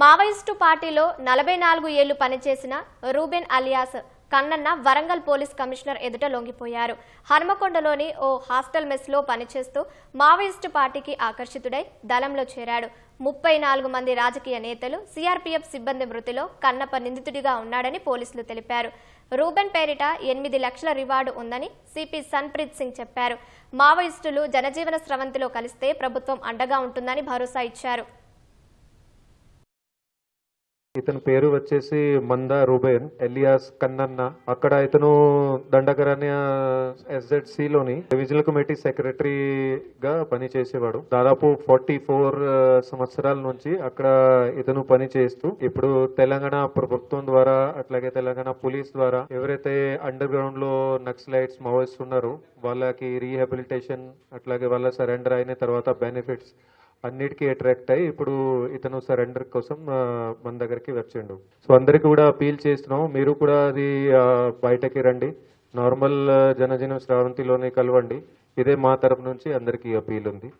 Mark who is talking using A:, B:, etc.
A: Maoist పార్టీలో నలభై నాలుగు ఏళ్ళు పనిచేసిన Ruben alias Kannanna Warangal police commissioner ఎదుట లొంగిపోయారు. హనుమకొండలోని ఓ హాస్టల్ మెస్లో పనిచేస్తూ మావోయిస్టు పార్టీకి ఆకర్షితుడై దళంలో చేరాడు. ముప్పై నాలుగు మంది రాజకీయ నేతలు సిఆర్పీఎఫ్ సిబ్బంది మృతిలో కన్నప్ప నిందితుడిగా ఉన్నాడని పోలీసులు తెలిపారు. రూబెన్ పేరిట ఎనిమిది లక్షల రివార్డు ఉందని సిపి సన్ప్రీత్ సింగ్ చెప్పారు. మావోయిస్టులు జనజీవన స్రవంతిలో కలిస్తే ప్రభుత్వం అండగా ఉంటుందని భరోసా ఇచ్చారు.
B: ఇతని పేరు వచ్చేసి మంద రూబేన్ ఎలియాస్ కన్నన్న. అక్కడ ఇతను దండకరణ్య ఎస్జెడ్సి లోని డివిజనల్ కమిటీ సెక్రటరీగా పనిచేసేవాడు. దాదాపు ఫార్టీ ఫోర్ సంవత్సరాల నుంచి అక్కడ ఇతను పని చేస్తూ ఇప్పుడు తెలంగాణ ప్రభుత్వం ద్వారా అట్లాగే తెలంగాణ పోలీస్ ద్వారా ఎవరైతే అండర్ గ్రౌండ్లో నక్సలైట్స్ మావోయిస్ట్ ఉన్నారో వాళ్ళకి రీహాబిలిటేషన్ అట్లాగే వాళ్ళ సరెండర్ అయిన తర్వాత బెనిఫిట్స్ అన్నిటికీ అట్రాక్ట్ అయ్యి ఇప్పుడు ఇతను సరెండర్ కోసం మన దగ్గరికి వచ్చిండు. సో అందరికి కూడా అపీల్ చేస్తున్నాం మీరు కూడా అది బయటకి రండి. నార్మల్ జనజీవన శ్రావంతిలోనే కలవండి. ఇదే మా తరపు నుంచి అందరికీ అపీల్ ఉంది.